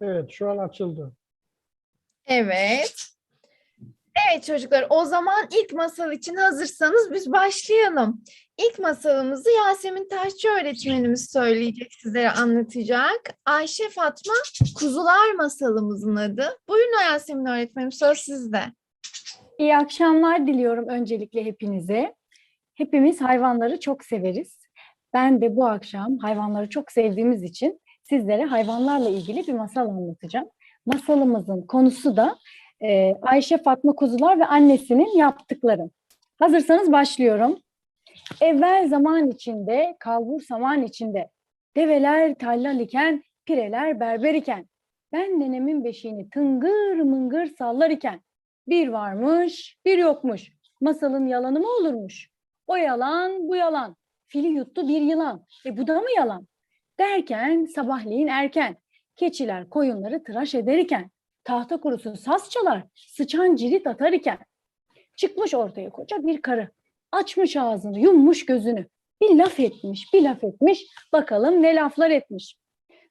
Evet, şu an açıldı. Evet. Evet çocuklar o zaman ilk masal için hazırsanız biz başlayalım. İlk masalımızı Yasemin Taşçı öğretmenimiz söyleyecek, sizlere anlatacak. Ayşe Fatma Kuzular masalımızın adı. Buyurun Yasemin öğretmenim söz sizde. İyi akşamlar diliyorum öncelikle hepinize. Hepimiz hayvanları çok severiz. Ben de bu akşam hayvanları çok sevdiğimiz için sizlere hayvanlarla ilgili bir masal anlatacağım. Masalımızın konusu da e, Ayşe Fatma Kuzular ve annesinin yaptıkları. Hazırsanız başlıyorum. Evvel zaman içinde, kalbur saman içinde, develer tallal iken, pireler berber iken, ben nenemin beşiğini tıngır mıngır sallar iken, bir varmış, bir yokmuş. Masalın yalanı mı olurmuş? O yalan, bu yalan. Fili yuttu bir yılan. E bu da mı yalan? Derken sabahleyin erken, keçiler koyunları tıraş ederken, tahta kurusu saz çalar, sıçan cirit atar iken, çıkmış ortaya koca bir karı. Açmış ağzını, yummuş gözünü. Bir laf etmiş, bir laf etmiş. Bakalım ne laflar etmiş.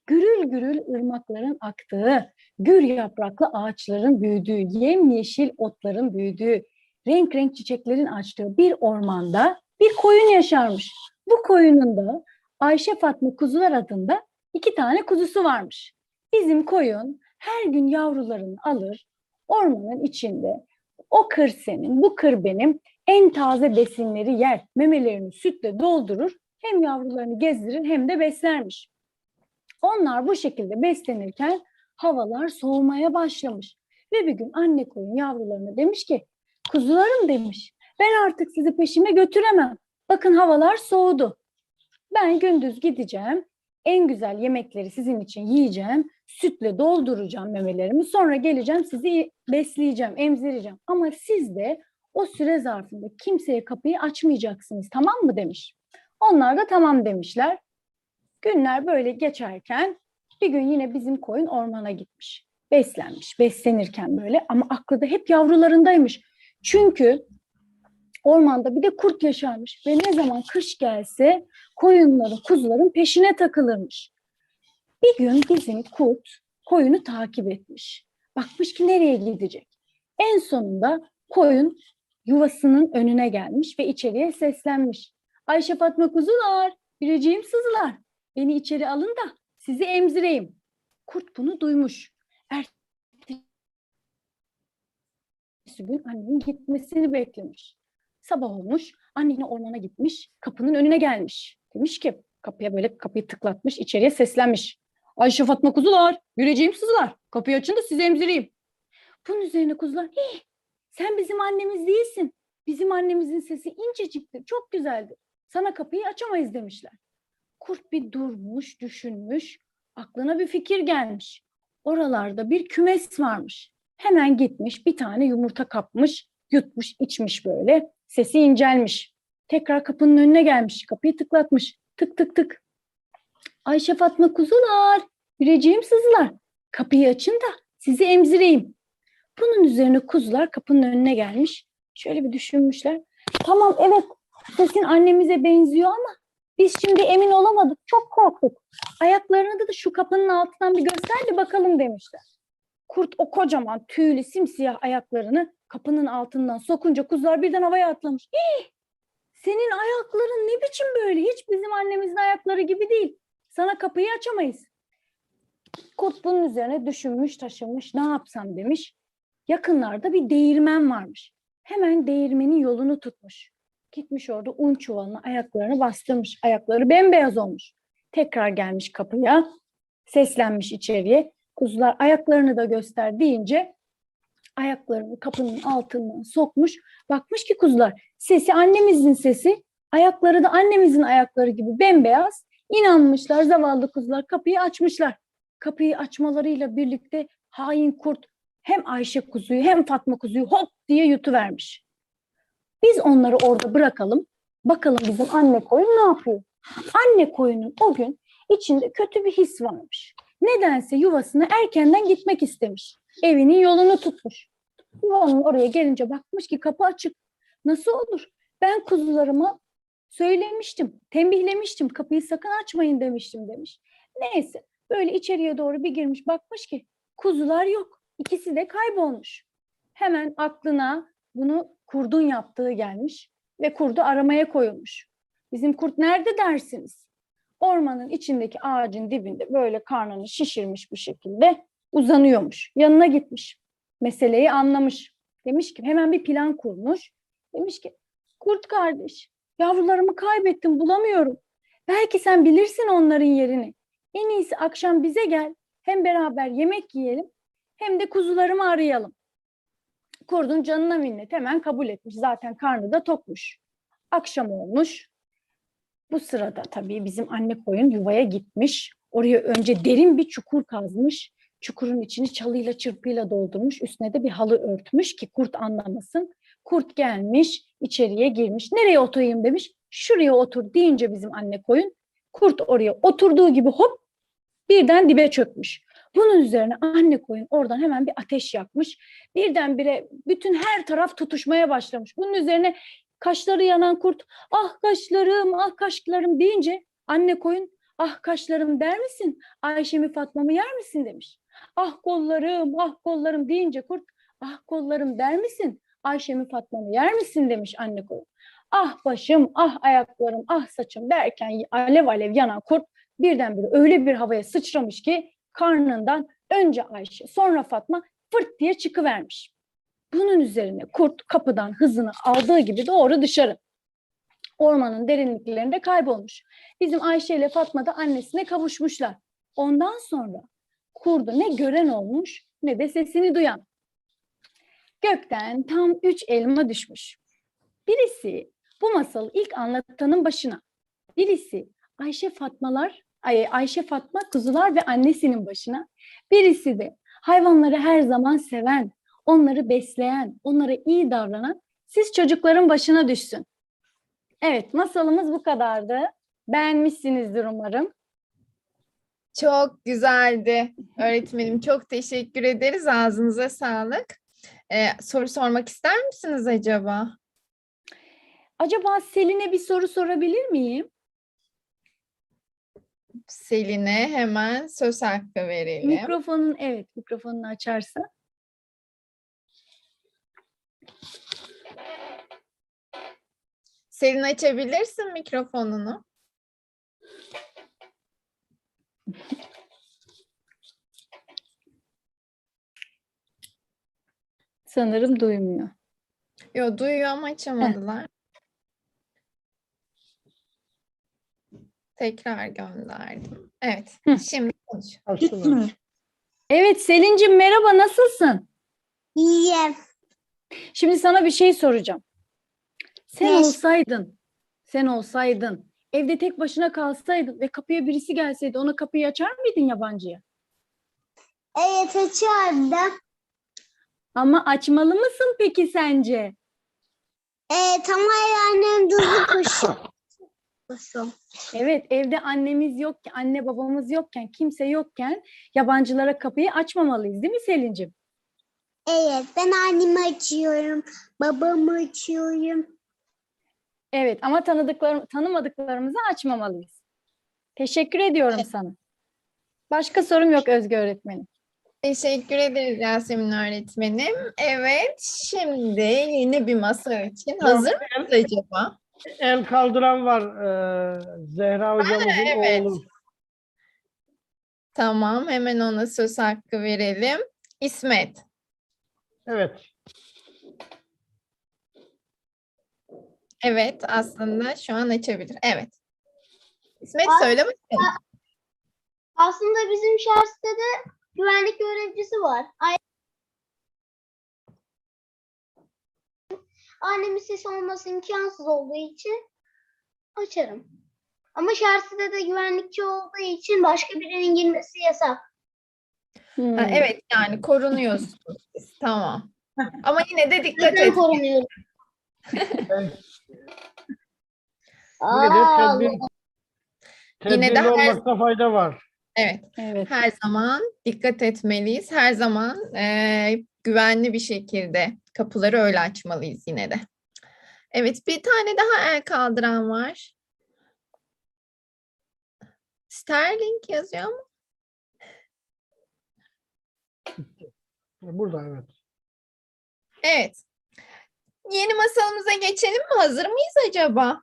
Gürül gürül ırmakların aktığı, gür yapraklı ağaçların büyüdüğü, yemyeşil otların büyüdüğü, renk renk çiçeklerin açtığı bir ormanda bir koyun yaşarmış. Bu koyunun da Ayşe Fatma Kuzular adında iki tane kuzusu varmış. Bizim koyun her gün yavrularını alır, ormanın içinde o kır senin, bu kır benim en taze besinleri yer, memelerini sütle doldurur, hem yavrularını gezdirir hem de beslermiş. Onlar bu şekilde beslenirken havalar soğumaya başlamış. Ve bir gün anne koyun yavrularına demiş ki, kuzularım demiş, ben artık sizi peşime götüremem. Bakın havalar soğudu. Ben gündüz gideceğim, en güzel yemekleri sizin için yiyeceğim, sütle dolduracağım memelerimi, sonra geleceğim sizi besleyeceğim, emzireceğim. Ama siz de o süre zarfında kimseye kapıyı açmayacaksınız, tamam mı demiş. Onlar da tamam demişler. Günler böyle geçerken bir gün yine bizim koyun ormana gitmiş. Beslenmiş, beslenirken böyle ama aklı da hep yavrularındaymış. Çünkü ormanda bir de kurt yaşarmış ve ne zaman kış gelse koyunların, kuzuların peşine takılırmış. Bir gün bizim kurt koyunu takip etmiş. Bakmış ki nereye gidecek. En sonunda koyun yuvasının önüne gelmiş ve içeriye seslenmiş. Ayşe Fatma kuzular, biriciğim sızılar. Beni içeri alın da sizi emzireyim. Kurt bunu duymuş. Ertesi gün annenin gitmesini beklemiş. Sabah olmuş, anne yine ormana gitmiş, kapının önüne gelmiş. Demiş ki, kapıya böyle kapıyı tıklatmış, içeriye seslenmiş. Ayşe Fatma kuzular, yüreceğim sızılar. Kapıyı açın da sizi emzireyim. Bunun üzerine kuzular, "Hih, sen bizim annemiz değilsin. Bizim annemizin sesi inceciktir, çok güzeldir. Sana kapıyı açamayız demişler. Kurt bir durmuş, düşünmüş. Aklına bir fikir gelmiş. Oralarda bir kümes varmış. Hemen gitmiş, bir tane yumurta kapmış, yutmuş, içmiş böyle. Sesi incelmiş. Tekrar kapının önüne gelmiş, kapıyı tıklatmış. Tık tık tık. Ayşe Fatma kuzular, yüreceğim sızılar. Kapıyı açın da sizi emzireyim. Bunun üzerine kuzular kapının önüne gelmiş. Şöyle bir düşünmüşler. Tamam evet sesin annemize benziyor ama biz şimdi emin olamadık. Çok korktuk. Ayaklarını da şu kapının altından bir göster de bakalım demişler. Kurt o kocaman tüylü simsiyah ayaklarını kapının altından sokunca kuzular birden havaya atlamış. Hii! Senin ayakların ne biçim böyle? Hiç bizim annemizin ayakları gibi değil. Sana kapıyı açamayız. Kurt bunun üzerine düşünmüş taşınmış ne yapsam demiş. Yakınlarda bir değirmen varmış. Hemen değirmenin yolunu tutmuş. Gitmiş orada un çuvalına ayaklarını bastırmış. Ayakları bembeyaz olmuş. Tekrar gelmiş kapıya. Seslenmiş içeriye. Kuzular ayaklarını da göster deyince ayaklarını kapının altından sokmuş. Bakmış ki kuzular sesi annemizin sesi, ayakları da annemizin ayakları gibi bembeyaz. İnanmışlar zavallı kuzular kapıyı açmışlar. Kapıyı açmalarıyla birlikte hain kurt hem Ayşe kuzuyu hem Fatma kuzuyu hop diye yutuvermiş. Biz onları orada bırakalım. Bakalım bizim anne koyun ne yapıyor? Anne koyunun o gün içinde kötü bir his varmış. Nedense yuvasına erkenden gitmek istemiş. Evinin yolunu tutmuş. Yuvanın oraya gelince bakmış ki kapı açık. Nasıl olur? Ben kuzularımı Söylemiştim, tembihlemiştim, kapıyı sakın açmayın demiştim demiş. Neyse, böyle içeriye doğru bir girmiş, bakmış ki kuzular yok. İkisi de kaybolmuş. Hemen aklına bunu kurdun yaptığı gelmiş ve kurdu aramaya koyulmuş. Bizim kurt nerede dersiniz? Ormanın içindeki ağacın dibinde böyle karnını şişirmiş bir şekilde uzanıyormuş. Yanına gitmiş. Meseleyi anlamış. Demiş ki hemen bir plan kurmuş. Demiş ki kurt kardeş yavrularımı kaybettim bulamıyorum. Belki sen bilirsin onların yerini. En iyisi akşam bize gel. Hem beraber yemek yiyelim hem de kuzularımı arayalım. Kurdun canına minnet hemen kabul etmiş. Zaten karnı da tokmuş. Akşam olmuş. Bu sırada tabii bizim anne koyun yuvaya gitmiş. Oraya önce derin bir çukur kazmış. Çukurun içini çalıyla çırpıyla doldurmuş. Üstüne de bir halı örtmüş ki kurt anlamasın. Kurt gelmiş, içeriye girmiş. Nereye oturayım demiş. Şuraya otur deyince bizim anne koyun. Kurt oraya oturduğu gibi hop birden dibe çökmüş. Bunun üzerine anne koyun oradan hemen bir ateş yakmış. Birdenbire bütün her taraf tutuşmaya başlamış. Bunun üzerine kaşları yanan kurt ah kaşlarım ah kaşlarım deyince anne koyun ah kaşlarım der misin? Ayşe'mi Fatma'mı yer misin demiş. Ah kollarım ah kollarım deyince kurt ah kollarım der misin? Ayşe'mi Fatma'mı yer misin demiş anne koyun. Ah başım ah ayaklarım ah saçım derken alev alev yanan kurt birdenbire öyle bir havaya sıçramış ki karnından önce Ayşe sonra Fatma fırt diye çıkıvermiş. Bunun üzerine kurt kapıdan hızını aldığı gibi doğru dışarı. Ormanın derinliklerinde kaybolmuş. Bizim Ayşe ile Fatma da annesine kavuşmuşlar. Ondan sonra kurdu ne gören olmuş ne de sesini duyan. Gökten tam üç elma düşmüş. Birisi bu masalı ilk anlatanın başına. Birisi Ayşe Fatmalar, Ay- Ayşe Fatma kuzular ve annesinin başına. Birisi de hayvanları her zaman seven, onları besleyen, onlara iyi davranan siz çocukların başına düşsün. Evet, masalımız bu kadardı. Beğenmişsinizdir umarım. Çok güzeldi öğretmenim. Çok teşekkür ederiz. Ağzınıza sağlık. Ee, soru sormak ister misiniz acaba? Acaba Selin'e bir soru sorabilir miyim? Selin'e hemen söz hakkı verelim. Mikrofonun, evet, mikrofonunu açarsa. Selin açabilirsin mikrofonunu. Sanırım duymuyor. Yo duyuyor ama açamadılar. Tekrar gönderdim. Evet. Hı. Şimdi konuş. Evet Selin'cim merhaba, nasılsın? İyiyim. Şimdi sana bir şey soracağım. Sen Ne? olsaydın, sen olsaydın, evde tek başına kalsaydın ve kapıya birisi gelseydi ona kapıyı açar mıydın yabancıya? Evet açardım. Ama açmalı mısın peki sence? Evet ama annem duzu kuşu. Evet, evde annemiz yok, anne babamız yokken, kimse yokken yabancılara kapıyı açmamalıyız, değil mi Selin'cim? Evet ben annemi açıyorum. Babamı açıyorum. Evet, ama tanıdıklarım, tanımadıklarımızı açmamalıyız. Teşekkür ediyorum sana. Başka sorum yok Özge öğretmenim. Teşekkür ederiz Yasemin öğretmenim. Evet, şimdi yeni bir masa için hazır mısınız acaba? El kaldıran var. Ee, Zehra hocamızın evet. oğlu. Tamam, hemen ona söz hakkı verelim. İsmet. Evet. Evet, aslında şu an açabilir. Evet. İsmet Ay- söyle bakalım. Aslında bizim şahsında de güvenlik görevlisi var. Ay- Annemin sesi olması imkansız olduğu için açarım. Ama şahsında de güvenlikçi olduğu için başka birinin girmesi yasak. Hmm. Ha, evet, yani korunuyorsunuz siz. Tamam. Ama yine de dikkat Neden et. korunuyorum? Aa, Yine de tedbir, Yine de her- olmakta fayda var. Evet. Evet. Her zaman dikkat etmeliyiz. Her zaman eee, güvenli bir şekilde kapıları öyle açmalıyız yine de. Evet, bir tane daha el kaldıran var. Sterling yazıyor ama. Burada evet. Evet. Yeni masalımıza geçelim mi? Hazır mıyız acaba?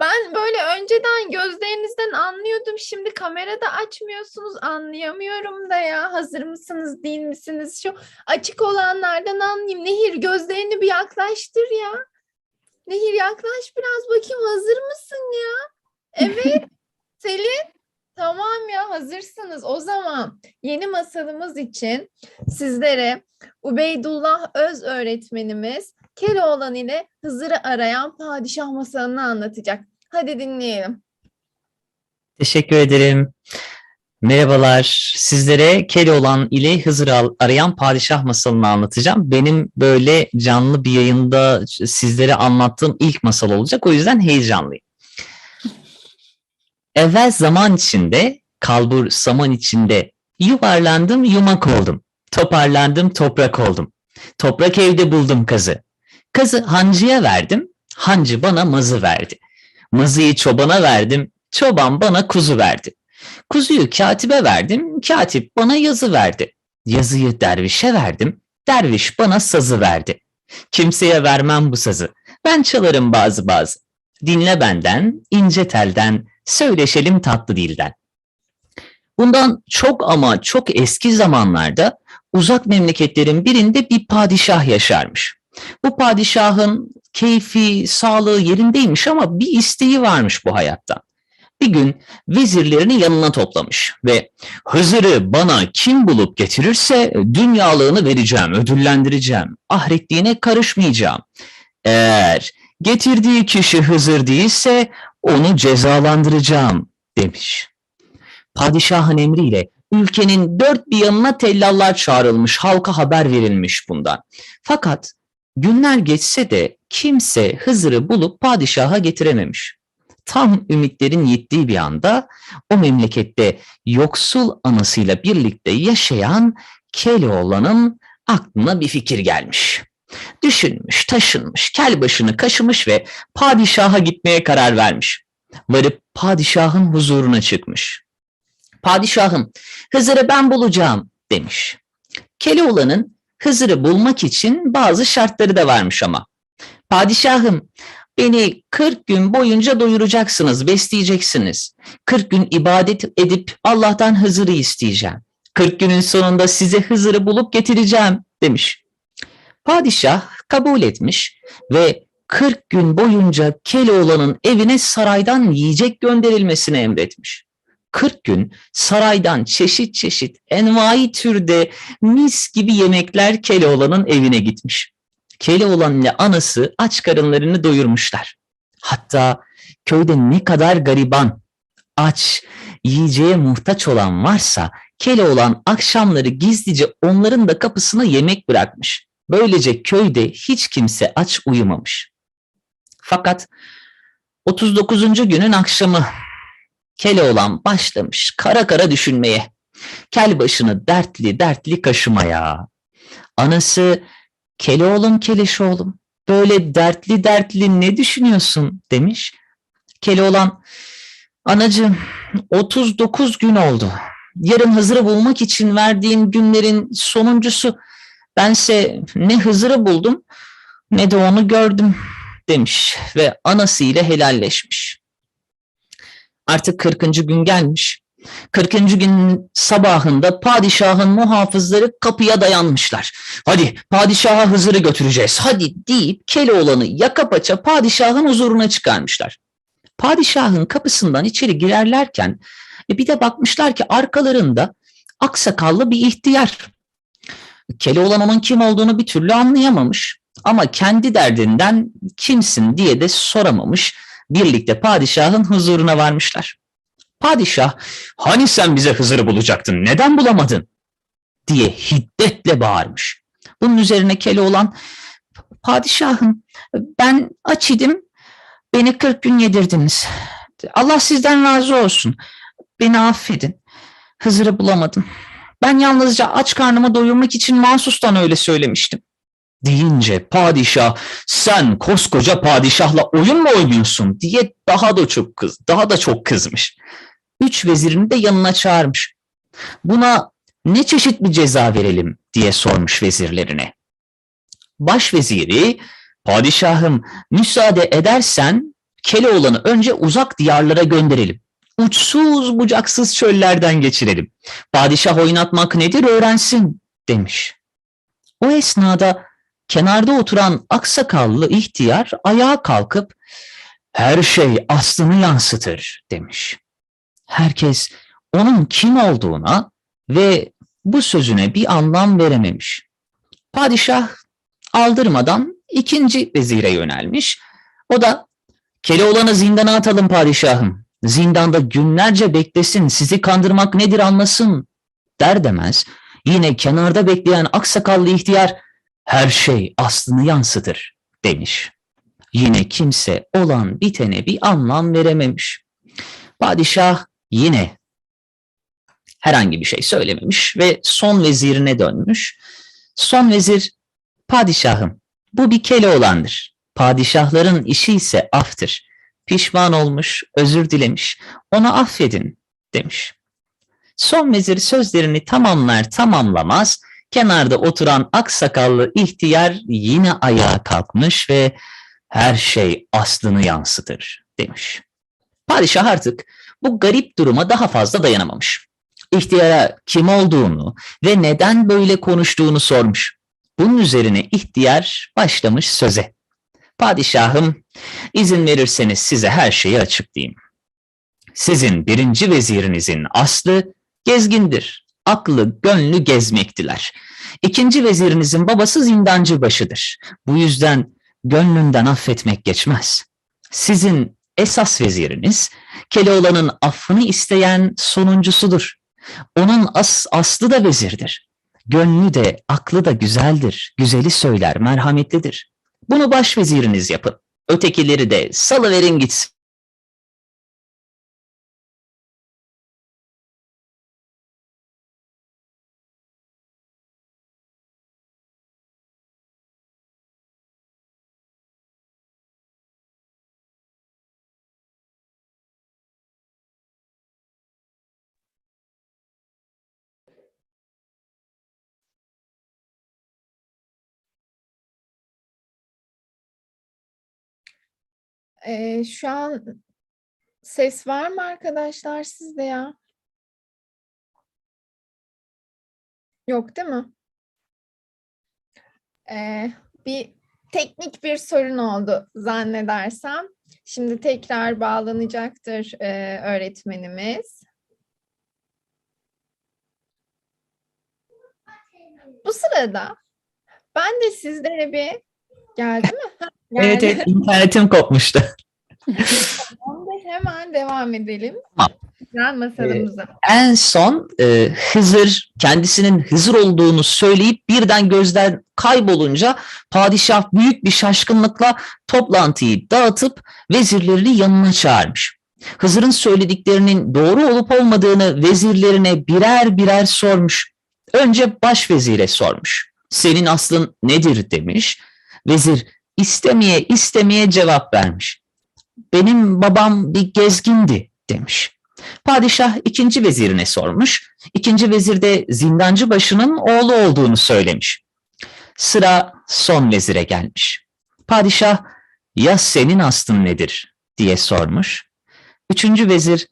Ben böyle önceden gözlerinizden anlıyordum. Şimdi kamerada açmıyorsunuz. Anlayamıyorum da ya. Hazır mısınız, değil misiniz? Şu açık olanlardan anlayayım. Nehir gözlerini bir yaklaştır ya. Nehir yaklaş biraz bakayım. Hazır mısın ya? Evet. Selin. Tamam ya hazırsınız. O zaman yeni masalımız için sizlere Ubeydullah Öz öğretmenimiz Keloğlan ile Hızır'ı arayan padişah masalını anlatacak. Hadi dinleyelim. Teşekkür ederim. Merhabalar. Sizlere Keloğlan ile Hızır'ı al- arayan padişah masalını anlatacağım. Benim böyle canlı bir yayında sizlere anlattığım ilk masal olacak. O yüzden heyecanlıyım. Evvel zaman içinde, kalbur saman içinde yuvarlandım yumak oldum. Toparlandım toprak oldum. Toprak evde buldum kazı. Kazı hancıya verdim, hancı bana mazı verdi. Mazıyı çobana verdim, çoban bana kuzu verdi. Kuzuyu katibe verdim, katip bana yazı verdi. Yazıyı dervişe verdim, derviş bana sazı verdi. Kimseye vermem bu sazı, ben çalarım bazı bazı. Dinle benden, ince telden, söyleşelim tatlı dilden. Bundan çok ama çok eski zamanlarda uzak memleketlerin birinde bir padişah yaşarmış. Bu padişahın keyfi, sağlığı yerindeymiş ama bir isteği varmış bu hayattan. Bir gün vezirlerini yanına toplamış ve Hızır'ı bana kim bulup getirirse dünyalığını vereceğim, ödüllendireceğim, ahretliğine karışmayacağım. Eğer getirdiği kişi Hızır değilse onu cezalandıracağım demiş. Padişahın emriyle ülkenin dört bir yanına tellallar çağrılmış, halka haber verilmiş bundan. Fakat günler geçse de kimse Hızır'ı bulup padişaha getirememiş. Tam ümitlerin yittiği bir anda o memlekette yoksul anasıyla birlikte yaşayan Keloğlan'ın aklına bir fikir gelmiş. Düşünmüş, taşınmış, kel başını kaşımış ve padişaha gitmeye karar vermiş. Varıp padişahın huzuruna çıkmış. Padişahım, Hızır'ı ben bulacağım demiş. Keloğlan'ın Hızır'ı bulmak için bazı şartları da varmış ama. Padişahım, beni 40 gün boyunca doyuracaksınız, besleyeceksiniz. 40 gün ibadet edip Allah'tan Hızır'ı isteyeceğim. 40 günün sonunda size Hızır'ı bulup getireceğim demiş. Padişah kabul etmiş ve 40 gün boyunca Keloğlan'ın evine saraydan yiyecek gönderilmesini emretmiş. 40 gün saraydan çeşit çeşit envai türde mis gibi yemekler Keloğlan'ın evine gitmiş. Keloğlan ile anası aç karınlarını doyurmuşlar. Hatta köyde ne kadar gariban, aç, yiyeceğe muhtaç olan varsa Keloğlan akşamları gizlice onların da kapısına yemek bırakmış. Böylece köyde hiç kimse aç uyumamış. Fakat 39. günün akşamı Keloğlan başlamış kara kara düşünmeye. Kel başını dertli dertli kaşımaya. Anası Keloğlum Keleş oğlum böyle dertli dertli ne düşünüyorsun demiş. Keloğlan anacığım 39 gün oldu. Yarın Hızır'ı bulmak için verdiğin günlerin sonuncusu. Bense ne Hızır'ı buldum ne de onu gördüm demiş ve anasıyla helalleşmiş. Artık 40. gün gelmiş. 40. gün sabahında padişahın muhafızları kapıya dayanmışlar. Hadi padişaha Hızır'ı götüreceğiz hadi deyip Keloğlan'ı yaka paça padişahın huzuruna çıkarmışlar. Padişahın kapısından içeri girerlerken e, bir de bakmışlar ki arkalarında aksakallı bir ihtiyar. Keloğlan onun kim olduğunu bir türlü anlayamamış ama kendi derdinden kimsin diye de soramamış. Birlikte padişahın huzuruna varmışlar. Padişah, hani sen bize Hızır'ı bulacaktın, neden bulamadın? diye hiddetle bağırmış. Bunun üzerine Keloğlan, padişahım ben aç idim, beni 40 gün yedirdiniz. Allah sizden razı olsun. Beni affedin. Hızır'ı bulamadım. Ben yalnızca aç karnımı doyurmak için mahsustan öyle söylemiştim. deyince padişah sen koskoca padişahla oyun mu oynuyorsun diye daha da çok kız, daha da çok kızmış. Üç vezirini de yanına çağırmış. Buna ne çeşit bir ceza verelim diye sormuş vezirlerine. Başveziri, padişahım müsaade edersen Keloğlan'ı önce uzak diyarlara gönderelim. Uçsuz bucaksız çöllerden geçirelim. Padişah oynatmak nedir öğrensin demiş. O esnada kenarda oturan aksakallı ihtiyar ayağa kalkıp her şey aslını yansıtır demiş. Herkes onun kim olduğuna ve bu sözüne bir anlam verememiş. Padişah aldırmadan ikinci vezire yönelmiş. O da Keloğlan'ı zindana atalım padişahım. Zindanda günlerce beklesin, sizi kandırmak nedir anlasın der demez. Yine kenarda bekleyen aksakallı ihtiyar her şey aslını yansıtır demiş. Yine kimse olan bitene bir anlam verememiş. Padişah yine herhangi bir şey söylememiş ve son vezirine dönmüş. Son vezir, padişahım bu bir Keloğlan'dır. Padişahların işi ise aftır. Pişman olmuş, özür dilemiş. Ona affedin demiş. Son vezir sözlerini tamamlar tamamlamaz kenarda oturan aksakallı ihtiyar yine ayağa kalkmış ve her şey aslını yansıtır demiş. Padişah artık bu garip duruma daha fazla dayanamamış. İhtiyara kim olduğunu ve neden böyle konuştuğunu sormuş. Bunun üzerine ihtiyar başlamış söze. Padişahım, izin verirseniz size her şeyi açıklayayım. Sizin birinci vezirinizin aslı gezgindir. Aklı, gönlü gezmektiler. İkinci vezirinizin babası zindancı başıdır. Bu yüzden gönlünden affetmek geçmez. Sizin esas veziriniz Keloğlan'ın affını isteyen sonuncusudur. Onun as, aslı da vezirdir. Gönlü de aklı da güzeldir. Güzeli söyler, merhametlidir. Bunu başveziriniz yapın. Ötekileri de salıverin gitsin. Ee, şu an ses var mı arkadaşlar sizde ya? Yok değil mi? Ee, bir teknik bir sorun oldu zannedersem. Şimdi tekrar bağlanacaktır e, öğretmenimiz. Bu sırada ben de sizlere bir geldi mi? Heh, Evet, geldi. evet internetim kopmuştu. Hemen devam edelim. Tamam. Güzel masalımıza. En son e, Hızır kendisinin Hızır olduğunu söyleyip birden gözden kaybolunca padişah büyük bir şaşkınlıkla toplantıyı dağıtıp vezirlerini yanına çağırmış. Hızır'ın söylediklerinin doğru olup olmadığını vezirlerine birer birer sormuş. Önce başvezire sormuş. Senin aslın nedir demiş. Vezir istemeye istemeye cevap vermiş. Benim babam bir gezgindi demiş. Padişah ikinci vezirine sormuş. İkinci vezir de zindancı başının oğlu olduğunu söylemiş. Sıra son vezire gelmiş. Padişah ya senin aslın nedir diye sormuş. Üçüncü vezir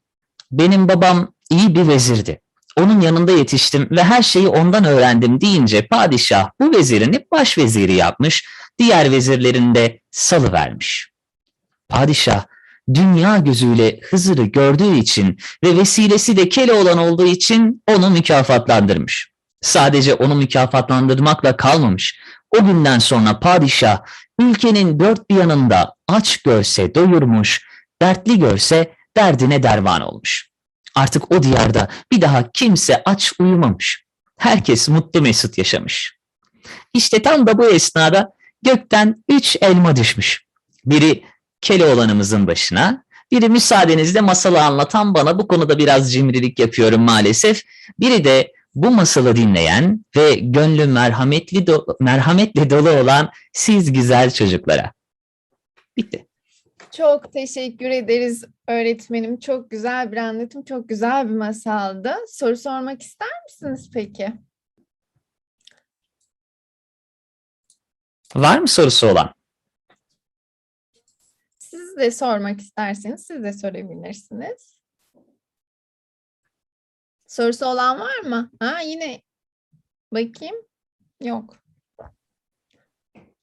benim babam iyi bir vezirdi. Onun yanında yetiştim ve her şeyi ondan öğrendim deyince padişah bu vezirini başveziri yapmış, diğer vezirlerini de salıvermiş. Padişah dünya gözüyle Hızır'ı gördüğü için ve vesilesi de Keloğlan olduğu için onu mükafatlandırmış. Sadece onu mükafatlandırmakla kalmamış. O günden sonra padişah ülkenin dört bir yanında aç görse doyurmuş, dertli görse derdine derman olmuş. Artık o diyarda bir daha kimse aç uyumamış. Herkes mutlu mesut yaşamış. İşte tam da bu esnada gökten üç elma düşmüş. Biri Keloğlan'ımızın başına, biri müsaadenizle masalı anlatan bana bu konuda biraz cimrilik yapıyorum maalesef. Biri de bu masalı dinleyen ve gönlü merhametli do- merhametle dolu olan siz güzel çocuklara. Bitti. Çok teşekkür ederiz öğretmenim. Çok güzel bir anlatım, çok güzel bir masaldı. Soru sormak ister misiniz peki? Var mı sorusu olan? Siz de sormak isterseniz siz de sorabilirsiniz. Sorusu olan var mı? Ha yine bakayım. Yok.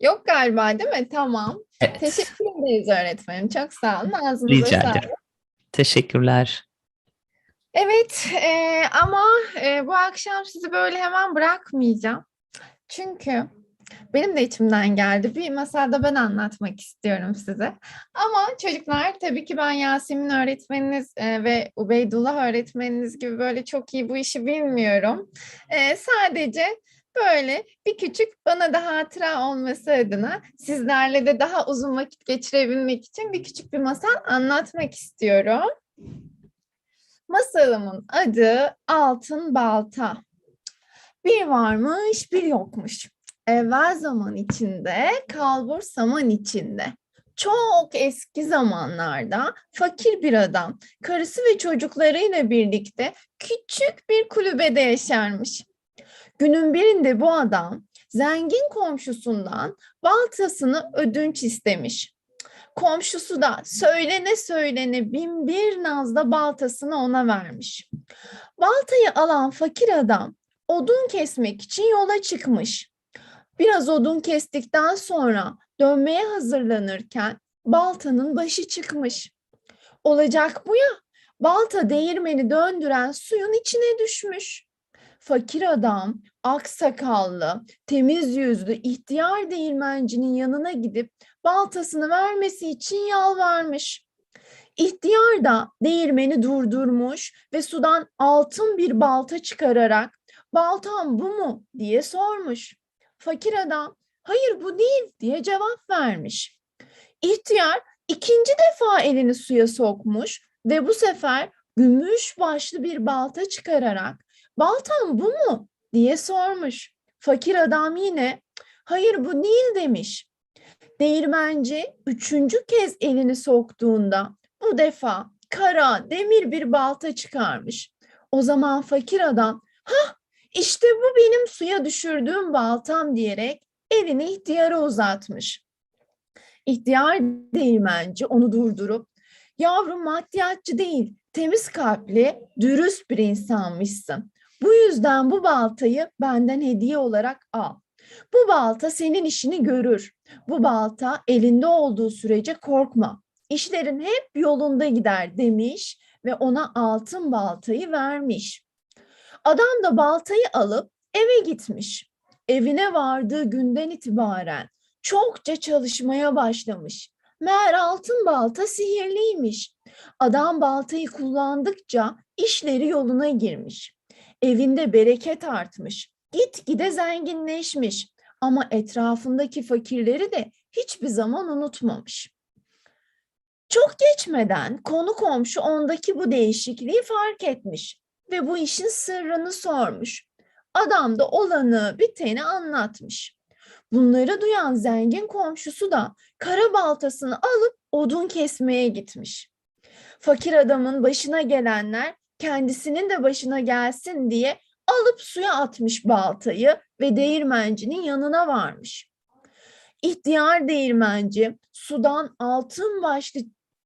Yok galiba değil mi? Tamam. Evet. Teşekkür ederiz öğretmenim. Çok sağ olun. Ağzınıza Rica sağlık. ederim. Teşekkürler. Evet eee, ama eee, bu akşam sizi böyle hemen bırakmayacağım. Çünkü benim de içimden geldi. Bir masalda ben anlatmak istiyorum size. Ama çocuklar tabii ki ben Yasemin öğretmeniniz eee, ve Ubeydullah öğretmeniniz gibi böyle çok iyi bu işi bilmiyorum. Eee, sadece böyle bir küçük bana da hatıra olması adına sizlerle de daha uzun vakit geçirebilmek için bir küçük bir masal anlatmak istiyorum. Masalımın adı Altın Balta. Bir varmış, bir yokmuş. Evvel zaman içinde, kalbur saman içinde. Çok eski zamanlarda fakir bir adam, karısı ve çocuklarıyla birlikte küçük bir kulübede yaşarmış. Günün birinde bu adam zengin komşusundan baltasını ödünç istemiş. Komşusu da söylene söylene bin bir nazda baltasını ona vermiş. Baltayı alan fakir adam odun kesmek için yola çıkmış. Biraz odun kestikten sonra dönmeye hazırlanırken baltanın başı çıkmış. Olacak bu ya, balta değirmeni döndüren suyun içine düşmüş. Fakir adam, aksakallı, temiz yüzlü ihtiyar değirmencinin yanına gidip baltasını vermesi için yalvarmış. İhtiyar da değirmeni durdurmuş ve sudan altın bir balta çıkararak baltam bu mu diye sormuş. Fakir adam hayır bu değil diye cevap vermiş. İhtiyar ikinci defa elini suya sokmuş ve bu sefer gümüş başlı bir balta çıkararak baltam bu mu diye sormuş. Fakir adam yine hayır bu değil demiş. Değirmenci üçüncü kez elini soktuğunda bu defa kara demir bir balta çıkarmış. O zaman fakir adam ha işte bu benim suya düşürdüğüm baltam diyerek elini ihtiyara uzatmış. İhtiyar değirmenci onu durdurup yavrum maddiyatçı değil temiz kalpli dürüst bir insanmışsın. Bu yüzden bu baltayı benden hediye olarak al. Bu balta senin işini görür. Bu balta elinde olduğu sürece korkma. İşlerin hep yolunda gider demiş ve ona altın baltayı vermiş. Adam da baltayı alıp eve gitmiş. Evine vardığı günden itibaren çokça çalışmaya başlamış. Meğer altın balta sihirliymiş. Adam baltayı kullandıkça işleri yoluna girmiş. Evinde bereket artmış. Gitgide zenginleşmiş. Ama etrafındaki fakirleri de hiçbir zaman unutmamış. Çok geçmeden konu komşu ondaki bu değişikliği fark etmiş ve bu işin sırrını sormuş. Adam da olanı biteni anlatmış. Bunları duyan zengin komşusu da kara baltasını alıp odun kesmeye gitmiş. Fakir adamın başına gelenler kendisinin de başına gelsin diye alıp suya atmış baltayı ve değirmencinin yanına varmış. İhtiyar değirmenci sudan altın başlı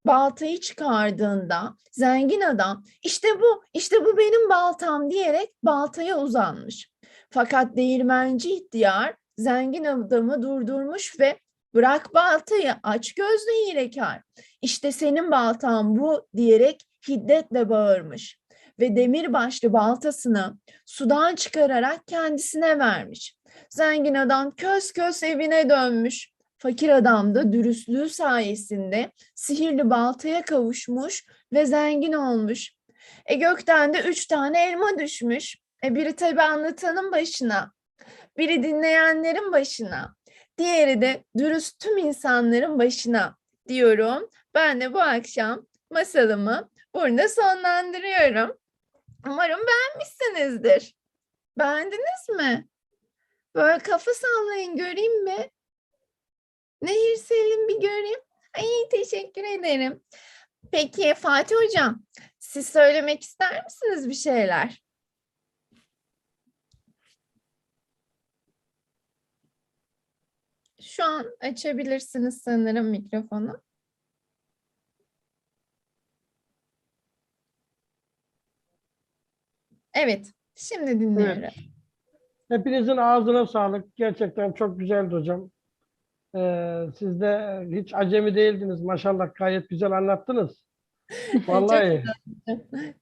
baltayı çıkardığında zengin adam işte bu işte bu benim baltam diyerek baltaya uzanmış. Fakat değirmenci ihtiyar zengin adamı durdurmuş ve bırak baltayı aç gözlü hilekar. İşte senin baltan bu diyerek hiddetle bağırmış ve demir başlı baltasını sudan çıkararak kendisine vermiş. Zengin adam kös kös evine dönmüş. Fakir adam da dürüstlüğü sayesinde sihirli baltaya kavuşmuş ve zengin olmuş. E gökten de üç tane elma düşmüş. E biri tabii anlatanın başına, biri dinleyenlerin başına, diğeri de dürüst tüm insanların başına diyorum. Ben de bu akşam masalımı burada sonlandırıyorum. Umarım beğenmişsinizdir. Beğendiniz mi? Böyle kafa sallayın göreyim mi? Nehir Selim bir göreyim. Ay teşekkür ederim. Peki Fatih Hocam, siz söylemek ister misiniz bir şeyler? Şu an açabilirsiniz sanırım mikrofonu. Evet, şimdi dinliyorum. Hepinizin ağzına sağlık. Gerçekten çok güzeldi hocam. Ee, siz de hiç acemi değildiniz. Maşallah gayet güzel anlattınız. Vallahi.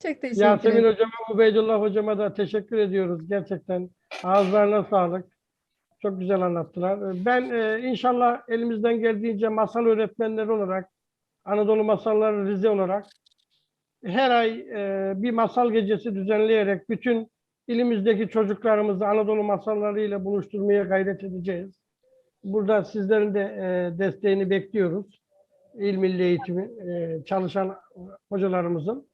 Çok teşekkür Yasemin ederim. hocama, Ubeydullah hocama da teşekkür ediyoruz. Gerçekten ağızlarına sağlık. Çok güzel anlattılar. Ben e, inşallah elimizden geldiğince masal öğretmenleri olarak, Anadolu Masalları Rize olarak her ay e, bir masal gecesi düzenleyerek bütün ilimizdeki çocuklarımızı Anadolu masallarıyla buluşturmaya gayret edeceğiz. Burada sizlerin de e, desteğini bekliyoruz. İl Milli Eğitimi e, çalışan hocalarımızın.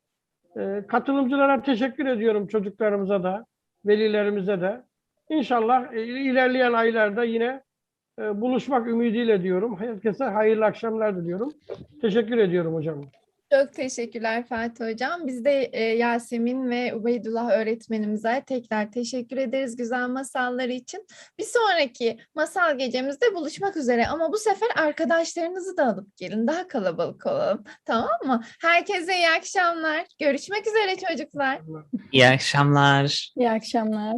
E, katılımcılara teşekkür ediyorum çocuklarımıza da, velilerimize de. İnşallah e, ilerleyen aylarda yine e, buluşmak ümidiyle diyorum. Herkese hayırlı akşamlar diliyorum. Teşekkür ediyorum hocam. Çok teşekkürler Fatih Hocam. Biz de e, Yasemin ve Ubeydullah öğretmenimize tekrar teşekkür ederiz güzel masalları için. Bir sonraki masal gecemizde buluşmak üzere ama bu sefer arkadaşlarınızı da alıp gelin. Daha kalabalık olalım. Tamam mı? Herkese iyi akşamlar. Görüşmek üzere çocuklar. İyi akşamlar. İyi akşamlar.